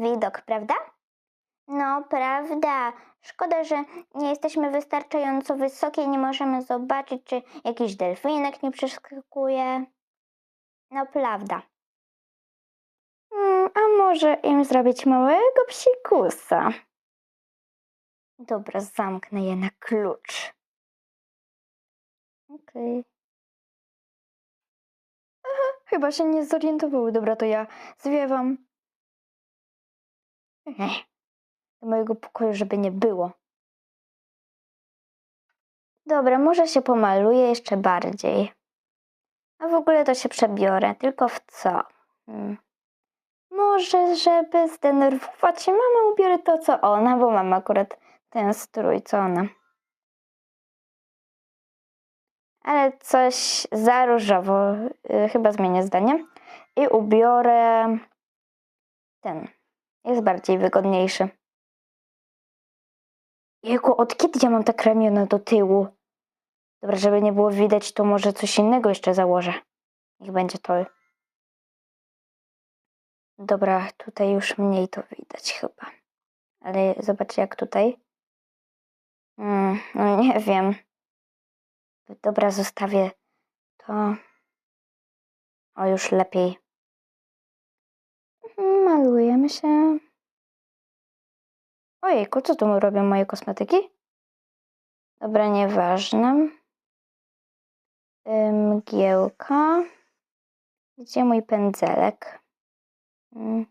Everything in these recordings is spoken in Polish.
widok, prawda? No, prawda. Szkoda, że nie jesteśmy wystarczająco wysokie i nie możemy zobaczyć, czy jakiś delfinek nie przeskakuje. No, prawda. Mm, a może im zrobić małego psikusa? Dobra, zamknę je na klucz. Okej. Aha, chyba się nie zorientowały. Dobra, to ja zwiewam. Do mojego pokoju, żeby nie było. Dobra, może się pomaluję jeszcze bardziej. A w ogóle to się przebiorę. Tylko w co? Hmm. Może, żeby zdenerwować się mamę, ubiorę to, co ona, bo mam akurat ten strój, co ona. Ale coś za różowo. y, Chyba zmienię zdanie. I ubiorę ten. Jest bardziej wygodniejszy. Jego, od kiedy ja mam tak ramiona do tyłu? Dobra, żeby nie było widać, to może coś innego jeszcze założę. Niech będzie to. Dobra, tutaj już mniej to widać chyba. Ale zobaczcie jak tutaj. Mm, no nie wiem. Dobra, zostawię to. O, już lepiej. Malujemy się. Ojejku, co tu robią moje kosmetyki? Dobra, nieważne. Mgiełka. Gdzie mój pędzelek? Mm.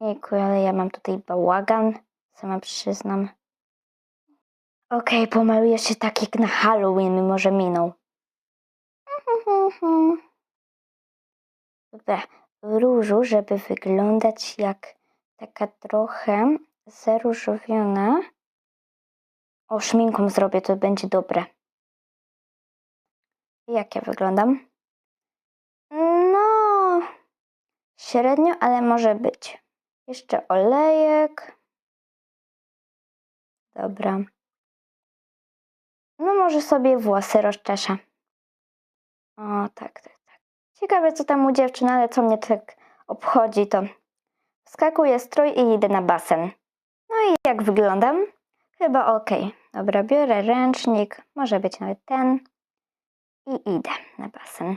Jejku, ale ja mam tutaj bałagan. Sama przyznam. Okej, pomaluję się tak jak na Halloween, mimo że minął. Dobra, różu, żeby wyglądać jak taka trochę zaróżowiona. O, szminką zrobię, to będzie dobre. Jak ja wyglądam? No, średnio, ale może być. Jeszcze olejek. Dobra. No może sobie włosy rozczeszę. O, tak, tak. Ciekawe co tam u dziewczyn, ale co mnie tak obchodzi, to wskakuję strój i idę na basen. No i jak wyglądam? Chyba ok. Dobra, biorę ręcznik, może być nawet ten i idę na basen.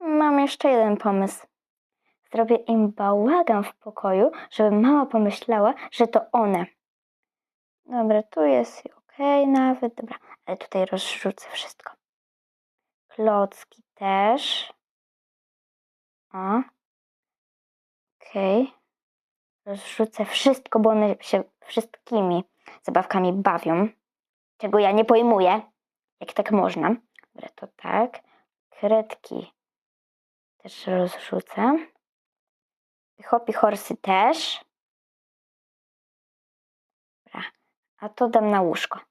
Mam jeszcze jeden pomysł. Zrobię im bałagan w pokoju, żeby mama pomyślała, że to one. Dobra, tu jest ok nawet, dobra, ale tutaj rozrzucę wszystko. Klocki też. O. Okej. Rozrzucę wszystko, bo one się wszystkimi zabawkami bawią. Czego ja nie pojmuję. Jak tak można. Dobra, to tak. Kredki też rozrzucę. Hopi horsy też. Dobra. A to dam na łóżko.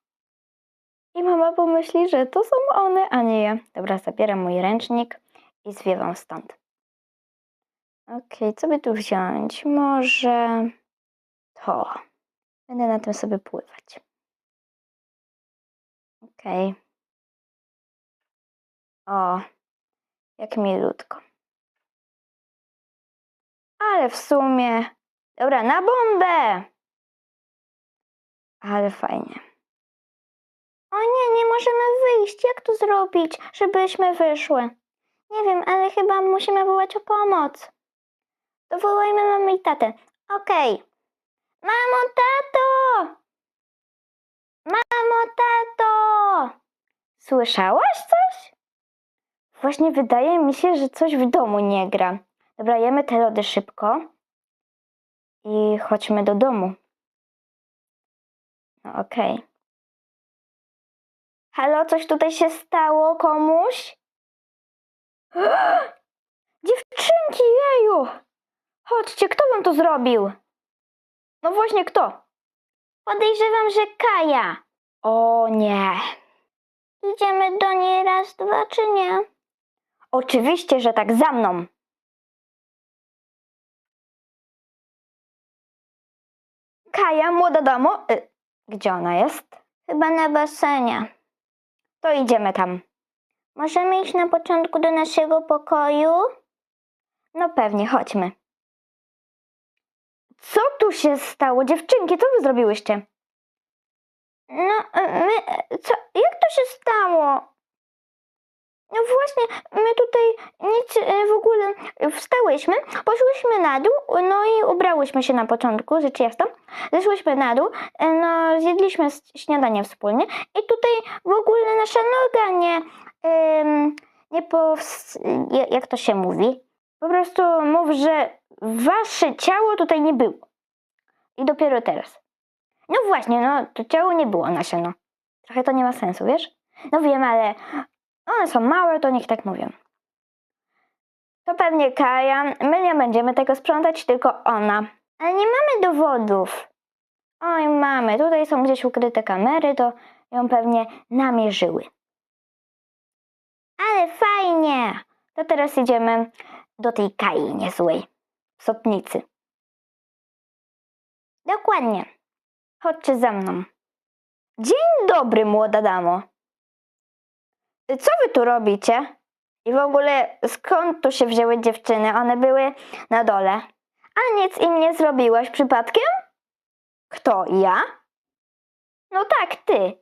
Mama pomyśli, że to są one, a nie ja. Dobra, zabieram mój ręcznik i zwiewam stąd. Okej, co by tu wziąć? Może to. Będę na tym sobie pływać. Okej. O, jak milutko. Ale w sumie... Dobra, na bombę! Ale fajnie. O nie, nie możemy wyjść. Jak to zrobić, żebyśmy wyszły? Nie wiem, ale chyba musimy wołać o pomoc. To wołajmy mamę i tatę. Okej. Mamo, tato! Mamo, tato! Słyszałaś coś? Właśnie wydaje mi się, że coś w domu nie gra. Dobra, jemy te lody szybko i chodźmy do domu. No okej. Halo, coś tutaj się stało komuś? Dziewczynki, jeju! Chodźcie, kto wam to zrobił? No właśnie, kto? Podejrzewam, że Kaja. O nie. Idziemy do niej raz, dwa, czy nie? Oczywiście, że tak, za mną. Kaja, młoda damo. Y, gdzie ona jest? Chyba na basenie. To idziemy tam. Możemy iść na początku do naszego pokoju? No pewnie, chodźmy. Co tu się stało, dziewczynki? Co wy zrobiłyście? No, e, my, e, co, jak to się stało? No właśnie, my tutaj nic e, w ogóle wstałyśmy, poszłyśmy na dół, no i ubrałyśmy się na początku, rzecz jasna. Zeszłyśmy na dół, e, no zjedliśmy śniadanie wspólnie i tutaj w ogóle nasza noga nie, em, nie powst... ja- jak to się mówi? Po prostu mów, że wasze ciało tutaj nie było. I dopiero teraz. No właśnie, no to ciało nie było nasze, no. Trochę to nie ma sensu, wiesz? No wiem, ale one są małe, to niech tak mówią. To pewnie Kaja. My nie będziemy tego sprzątać, tylko ona. Ale nie mamy dowodów. Oj, mamy. Tutaj są gdzieś ukryte kamery, to ją pewnie namierzyły. Ale fajnie. To teraz idziemy do tej Kai niezłej. Sotnicy. Dokładnie. Chodźcie za mną. Dzień dobry, młoda damo. Co wy tu robicie? I w ogóle skąd tu się wzięły dziewczyny? One były na dole. A nic im nie zrobiłaś przypadkiem? Kto, ja? No tak, ty.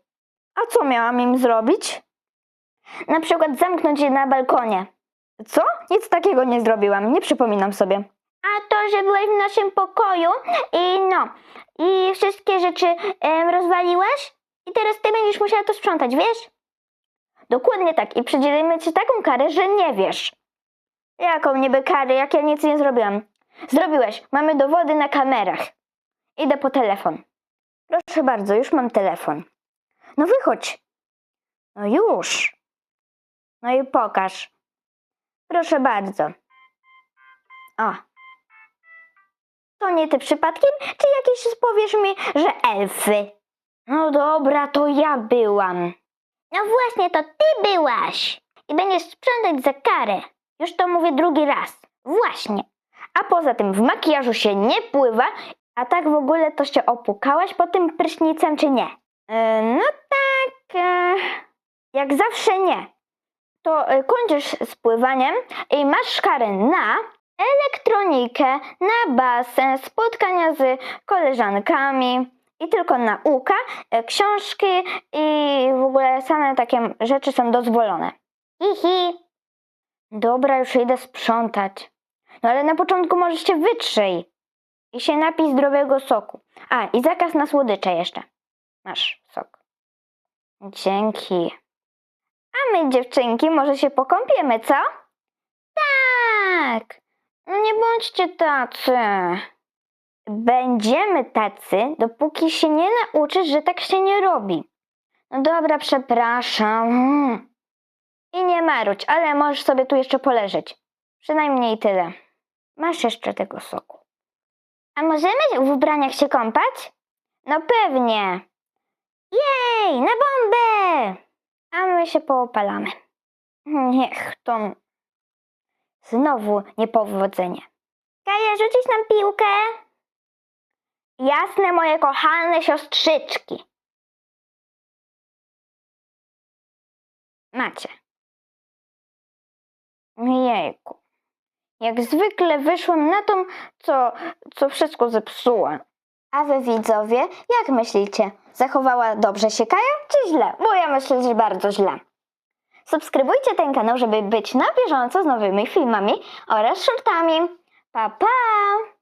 A co miałam im zrobić? Na przykład zamknąć je na balkonie. Co? Nic takiego nie zrobiłam, nie przypominam sobie. A to, że byłeś w naszym pokoju i no, i wszystkie rzeczy em, rozwaliłaś? I teraz ty będziesz musiała to sprzątać, wiesz? Dokładnie tak. I przydzielimy ci taką karę, że nie wiesz. Jaką niby karę, jak ja nic nie zrobiłam? Zrobiłeś. Mamy dowody na kamerach. Idę po telefon. Proszę bardzo, już mam telefon. No wychodź. No już. No i pokaż. Proszę bardzo. O. To nie ty przypadkiem? Czy jakieś powiesz mi, że elfy? No dobra, to ja byłam. No właśnie, to ty byłaś. I będziesz sprzątać za karę. Już to mówię drugi raz. Właśnie. A poza tym w makijażu się nie pływa, a tak w ogóle to się opłukałaś po tym prysznicem, czy nie? E, no tak, e, jak zawsze nie. To e, kończysz z pływaniem i masz karę na elektronikę, na basen, spotkania z koleżankami i tylko nauka, e, książki i ogóle same takie rzeczy są dozwolone. Hihi. Dobra, już idę sprzątać. No ale na początku możesz się wytrzyj i się napij zdrowego soku. A, i zakaz na słodycze jeszcze. Masz sok. Dzięki. A my, dziewczynki, może się pokąpiemy, co? Tak. No nie bądźcie tacy. Będziemy tacy, dopóki się nie nauczysz, że tak się nie robi. No dobra, przepraszam. Mm. I nie marudź, ale możesz sobie tu jeszcze poleżeć. Przynajmniej tyle. Masz jeszcze tego soku. A możemy w ubraniach się kąpać? No pewnie. Jej, na bombę! A my się poopalamy. Niech to... Znowu niepowodzenie. Kaja, rzucić nam piłkę? Jasne, moje kochane siostrzyczki. Macie. Jejku. Jak zwykle wyszłam na tą, co, co wszystko zepsuła. A wy widzowie, jak myślicie? Zachowała dobrze się Kaja, czy źle? Bo ja myślę, że bardzo źle. Subskrybujcie ten kanał, żeby być na bieżąco z nowymi filmami oraz shortami. Pa, pa!